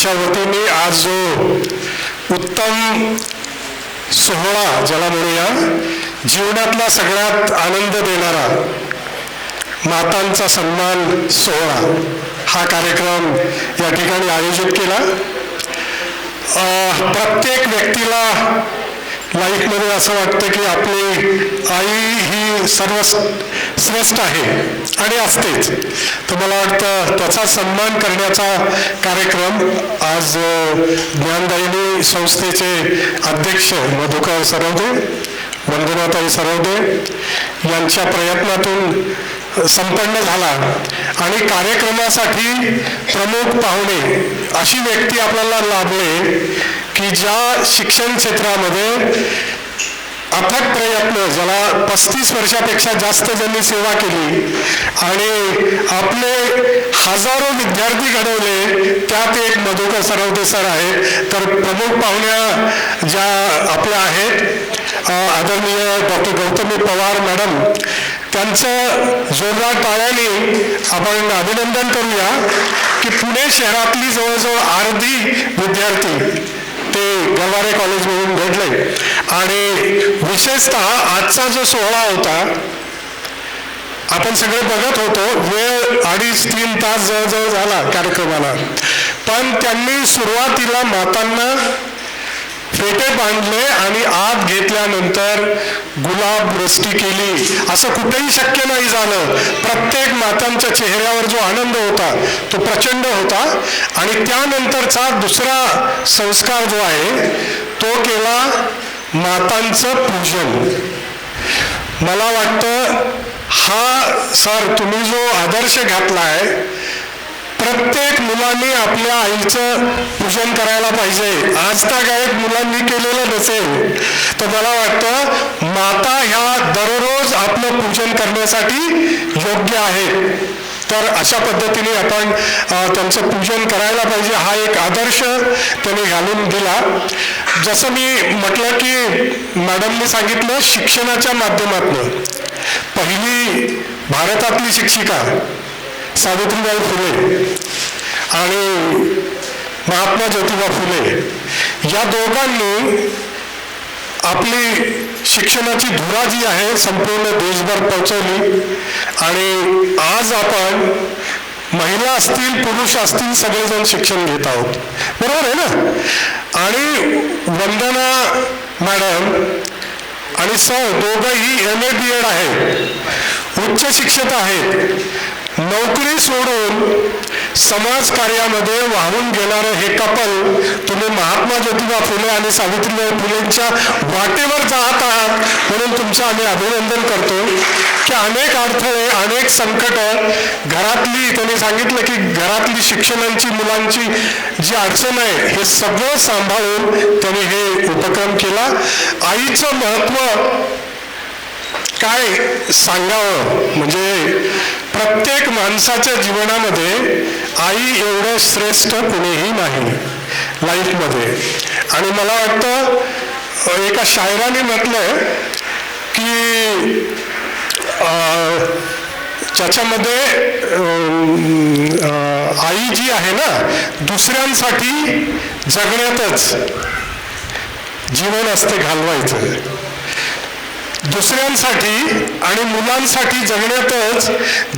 यांच्या वतीने आज जो उत्तम सोहळा ज्याला म्हणूया जीवनातला सगळ्यात आनंद देणारा मातांचा सन्मान सोहळा हा कार्यक्रम या ठिकाणी आयोजित केला. प्रत्येक व्यक्तीला लाईफमध्ये असं वाटतं की आपली आई ही सर्व श्रेष्ठ आहे आणि असतेच तर मला वाटतं त्याचा सन्मान करण्याचा कार्यक्रम आज ज्ञानदायिनी संस्थेचे अध्यक्ष मधुकर सरवदे वंदनाताई सरवदे यांच्या प्रयत्नातून संपन्न झाला. आणि कार्यक्रमासाठी प्रमुख पाहुणे अशी व्यक्ती आपल्याला लाभले की ज्या शिक्षण क्षेत्रामध्ये अथक प्रयत्न ज्याला पस्तीस वर्षापेक्षा जास्त ज्यांनी सेवा केली आणि आपले हजारो विद्यार्थी घडवले त्यात एक मधुकर सरवते सर आहेत. तर प्रमुख पाहुण्या ज्या आपल्या आहेत आदरणीय डॉक्टर गौतमी पवार मॅडम त्यांचं जोरदार टाळ्याने आपण अभिनंदन करूया की पुणे शहरातली जवळजवळ अर्धी विद्यार्थी ते गरवारे कॉलेजमधून घडले आणि विशेषतः आजचा जो सोहळा होता आपण सगळे बघत होतो वेळ अडीच तीन तास जवळजवळ झाला कार्यक्रमाला. पण त्यांनी सुरुवातीला मातांना फेटे बांधले आणि आत घेतल्यानंतर गुलाब वृष्टी केली. असं कुठेही शक्य नाही झालं. प्रत्येक मातांच्या चेहऱ्यावर जो आनंद होता तो प्रचंड होता. आणि त्यानंतरचा दुसरा संस्कार जो आहे तो केला मातांचं पूजन. मला वाटतं हा सर तुम्ही जो आदर्श घातला आहे प्रत्येक मुलांनी आपल्या आईचं पूजन करायला पाहिजे. आज एक मुलांनी केलेलं नसेल तर मला वाटतं माता ह्या दररोज आपलं पूजन करण्यासाठी योग्य आहेत तर अशा पद्धतीने आपण त्यांचं पूजन करायला पाहिजे हा एक आदर्श त्यांनी घालून दिला. जसं मी म्हटलं की मॅडमने सांगितलं शिक्षणाच्या माध्यमातून. पहिली भारतातली शिक्षिका सावित्रीबाई फुले आणि महात्मा ज्योतिबा फुले या दोघांनी आपली शिक्षणाची धुरा जी आहे संपूर्ण देशभर पोहोचवली. आणि आज आपण महिला असतील पुरुष असतील सगळेजण शिक्षण घेत आहोत. बरोबर आहे ना? आणि वंदना मॅडम आणि सर दोघंही एम ए बी एड आहेत. उच्च शिक्षित आहेत. नोकरी सोडून समाज कार्यामध्ये वाहून गेणारं हे कपल तुम्ही महात्मा ज्योतिबा फुले आणि सावित्रीबाई फुलेंच्या वाटेवर जात आहात म्हणून तुमचं आम्ही अभिनंदन करतो की अनेक अडथळे अनेक संकट घरातली त्यांनी सांगितलं की घरातली शिक्षणांची मुलांची जी अडचण आहे हे सगळं सांभाळून त्यांनी हे उपक्रम केला. आईचं महत्त्व काय सांगावं? म्हणजे प्रत्येक माणसाच्या जीवनामध्ये आई एवढं श्रेष्ठ कुणीही नाही लाईफमध्ये. आणि मला वाटतं एका शायराने म्हटलंय की त्याच्यामध्ये ज्याच्यामध्ये आई जी आहे ना दुसऱ्यांसाठी जगण्यातच जीवन असते घालवायचं. दुसऱ्यांसाठी आणि मुलांसाठी जगण्यातच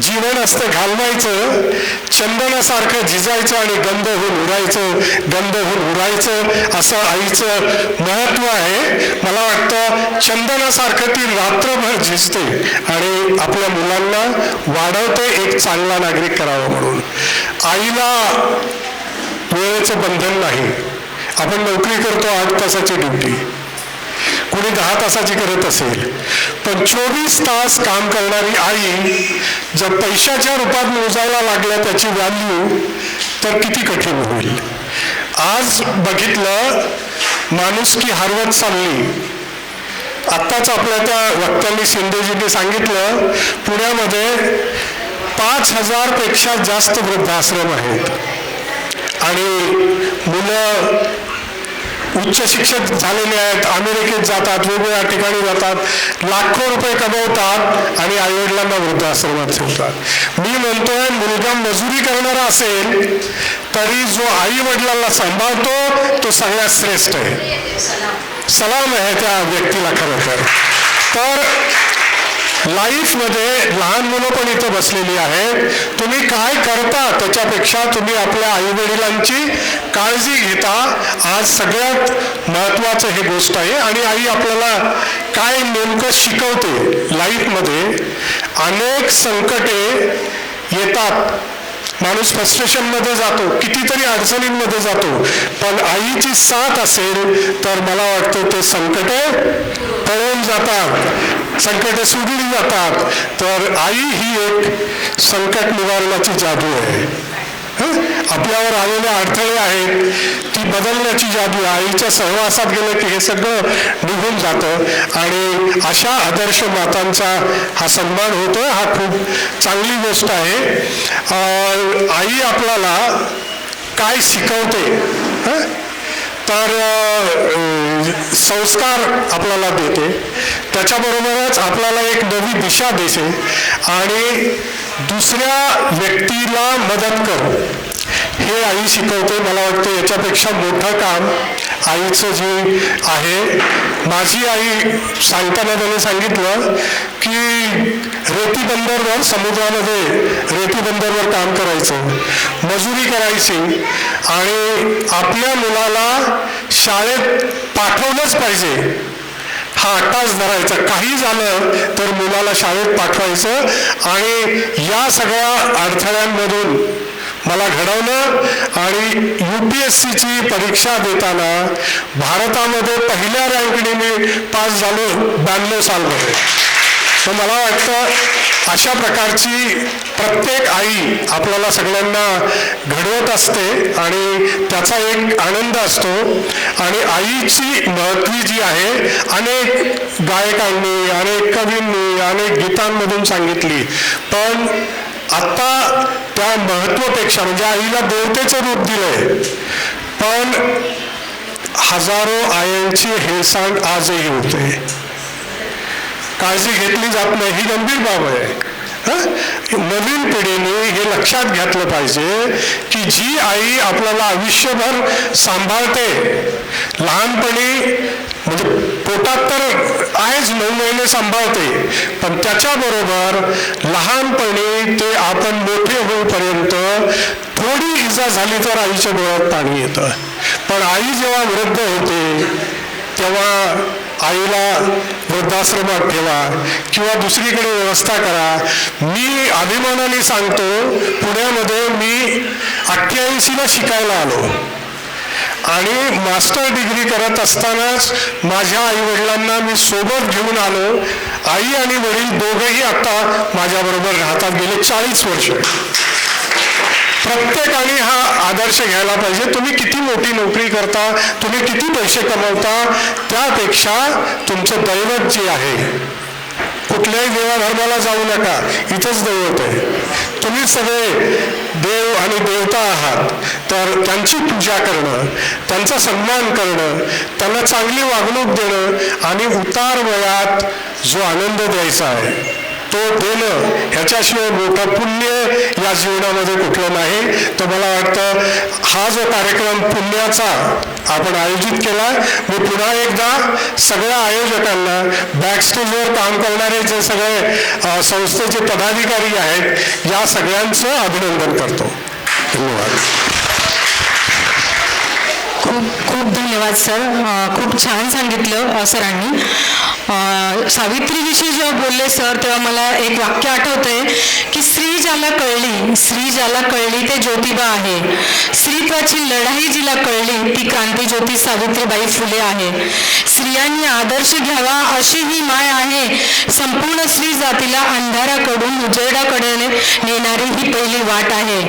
जीवन असतं घालवायचं. चंदनासारखं झिजायचं आणि गंध होऊन उडायचं गंध होऊन उडायचं असं आईचं महत्त्व आहे. मला वाटतं चंदनासारखं ती रात्रभर झिजते आणि आपल्या मुलांना वाढवते एक चांगला नागरिक करावा म्हणून. आईला वेळेचं बंधन नाही. आपण नोकरी करतो आठ तासाची ड्युटी. कोणी दहा तासाची करत असेल. पण चोवीस तास काम करणारी आई जर पैशाच्या रूपात मोजायला लागल्या त्याची व्हॅल्यू तर किती कठीण होईल. आज बघितलं माणुसकी हरवत चालली. आत्ताच आपल्या त्या वक्त्यांनी शिंदेजींनी सांगितलं पुण्यामध्ये पाच हजारपेक्षा जास्त वृद्धाश्रम आहेत. आणि मुलं उच्च शिक्षक झालेले आहेत अमेरिकेत जातात वेगवेगळ्या ठिकाणी जातात लाखो रुपये कमवतात आणि आईवडिलांना वृद्धाश्रमात ठेवतात. मी म्हणतोय मुलगा मजुरी करणारा असेल तरी जो आई वडिलांना सांभाळतो तो सगळ्यात श्रेष्ठ आहे. सलाम आहे त्या व्यक्तीला खरं तर. तर लाईफमध्ये लहान मुलं पण इथं बसलेली आहेत. तुम्ही काय करता त्याच्यापेक्षा तुम्ही आपल्या आईवडिलांची काळजी घेता. आज सगळ्यात महत्त्वाचं हे गोष्ट आहे आणि आई आपल्याला काय नेमकं शिकवते लाईफमध्ये अनेक संकटे येतात. माणूस फ्रस्ट्रेशनमध्ये जातो कितीतरी अडचणींमध्ये जातो. पण आईची साथ असेल तर मला वाटतं ते संकटे पळून जातात. संकटे सुटली जातात. तर आई ही एक संकट निवारणाची जादू आहे. हं? आपल्यावर आलेले अडथळे आहेत. ती बदलण्याची जादू आईच्या सहवासात गेलं की हे सगळं निघून जातं. आणि अशा आदर्श मातांचा हा सन्मान होतो. हा खूप चांगली गोष्ट आहे. आई आपल्याला काय शिकवते? तर संस्कार आपल्याला देते. त्याच्याबरोबरच आपल्याला एक नवी दिशा देते आणि दुसऱ्या व्यक्तीला मदत कर. हे आई शिकवते मला वाटतं याच्यापेक्षा मोठं काम आईचं जे आहे. माझी आई सांगताना त्याने सांगितलं की रेती बंदरवर समुद्रामध्ये रेती बंदरवर काम करायचं मजुरी करायची आणि आपल्या मुलाला शाळेत पाठवलंच पाहिजे. हा अट्टाच धरायचा. काही झालं तर मुलाला शाळेत पाठवायचं आणि या सगळ्या अडथळ्यांमधून मला घडवलं आणि यू पी एस सीची परीक्षा देताना भारतामध्ये पहिल्या रँकने मी पास झालो ब्याण्णव सालमध्ये. तर मला वाटतं अशा प्रकारची प्रत्येक आई आपल्याला सगळ्यांना घडवत असते आणि त्याचा एक आनंद असतो. आणि आईची महत्वी जी आहे अनेक गायकांनी अनेक कवींनी अनेक गीतांमधून सांगितली. पण आता त्या महत्वापेक्षा म्हणजे आईला देवतेचं रूप दिलंय. पण हजारो आयांची हेळसांड आजही होते. काळजी घेतली जात नाही ही गंभीर बाब आहे. नवीन पिढीने हे लक्षात घेतलं पाहिजे की जी आई आपल्याला आयुष्यभर सांभाळते लहानपणी म्हणजे पोटात तर आहेच नऊ महिने सांभाळते पण त्याच्याबरोबर लहानपणी ते आपण मोठे होईपर्यंत थोडी इजा झाली तर आईच्या डोळ्यात पाणी येतं. पण आई जेव्हा वृद्ध होते तेव्हा आईला वृद्धाश्रमात ठेवा किंवा दुसरीकडे व्यवस्था करा. मी अभिमानाने सांगतो पुण्यामध्ये मी अठ्ठ्याऐंशीला शिकायला आलो. आणि मास्टर डिग्री करत असतानाच माझ्या आईवडिलांना मी सोबत घेऊन आलो. आई आणि वडील दोघंही आता माझ्याबरोबर राहतात गेले चाळीस वर्ष. प्रत्येकाने हा आदर्श घ्यायला पाहिजे. तुम्ही किती मोठी नोकरी करता तुम्ही किती पैसे कमवता त्यापेक्षा तुमचं दैवत जे आहे कुठल्याही देवाधर्माला जाऊ नका. इथंच दैवत आहे. तुम्ही सगळे देव आणि देवता आहात. तर त्यांची पूजा करणं त्यांचा सन्मान करणं त्यांना चांगली वागणूक देणं आणि उतार वयात जो आनंद द्यायचा आहे तो देणं ह्याच्याशिवाय मोठं पुण्य या जीवनामध्ये कुठलं नाही. तर मला वाटतं हा जो कार्यक्रम पुण्याचा आपण आयोजित केला मी पुन्हा एकदा सगळ्या आयोजकांना बॅकस्टेजवर काम करणारे जे सगळे संस्थेचे पदाधिकारी आहेत या सगळ्यांचं अभिनंदन करतो. धन्यवाद. खूप खूप धन्यवाद सर. खूप छान सांगितलं सरांनी. सावित्रीविषयी जेव्हा बोलले सर तेव्हा मला एक वाक्य आठवतंय की स्त्री ज्याला कळली स्त्री ज्याला कळली ते ज्योतिबा आहे. स्त्रीत्वाची लढाई जिला कळली ती क्रांतीज्योती सावित्रीबाई फुले आहे. स्त्रियांनी आदर्श घ्यावा अशी ही माय आहे. संपूर्ण स्त्री जातीला अंधाराकडून उजेडाकडे नेणारी ही पहिली वाट आहे.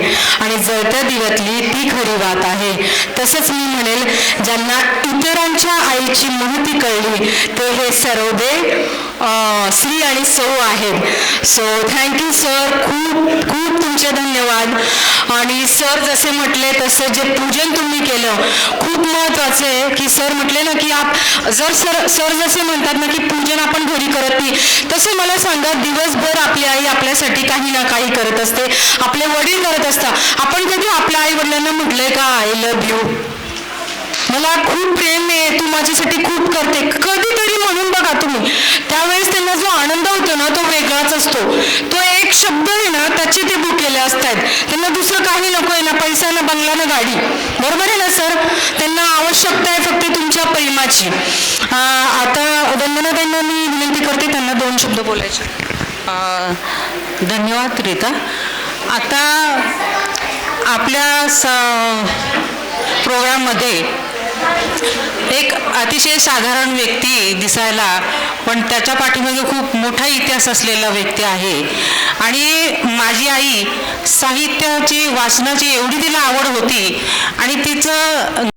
आणि जळत्या दिव्यातली ती खरी वाट आहे. तसंच मी म्हणेल ज्यांना इतरांच्या आईची महती कळली ते हे सर्वदे स्त्री आणि सौ आहेत. सो थँक्यू सर खूप खूप तुमचे धन्यवाद. आणि सर जसे म्हटले तसे जे पूजन तुम्ही केलं खूप महत्वाचं आहे की सर म्हटले ना की आप सर सर सर जसे म्हणतात ना की पूजन आपण घरी करत नाही. तसे मला सांगा दिवसभर आपली आई आपल्यासाठी काही ना काही करत असते. आपले वडील करत असतात. आपण कधी आपल्या आई वडिलांना म्हटलंय का आय लव्ह यू मला खूप प्रेम आहे तू माझ्यासाठी खूप करते. कधीतरी म्हणून बघा तुम्ही. त्यावेळेस त्यांना जो आनंद होतो ना तो वेगळाच असतो. तो एक शब्द आहे ना त्याचे ते भुकेले असतात. त्यांना दुसरं काही नको आहे ना पैसा ना बंगला ना गाडी. बरोबर आहे ना सर? त्यांना आवश्यकता आहे फक्त तुमच्या प्रेमाची. आता वंदना त्यांना मी विनंती करते त्यांना दोन शब्द बोलायचे. धन्यवाद रीता. आता आपल्या स प्रोग्राममध्ये एक अतिशय साधारण व्यक्ती दिसायला पण त्याच्या पाठीमागे खूप मोठा इतिहास असलेला व्यक्ती आहे. आणि माझी आई साहित्याची वाचनाची एवढी तिला आवड होती आणि तिचं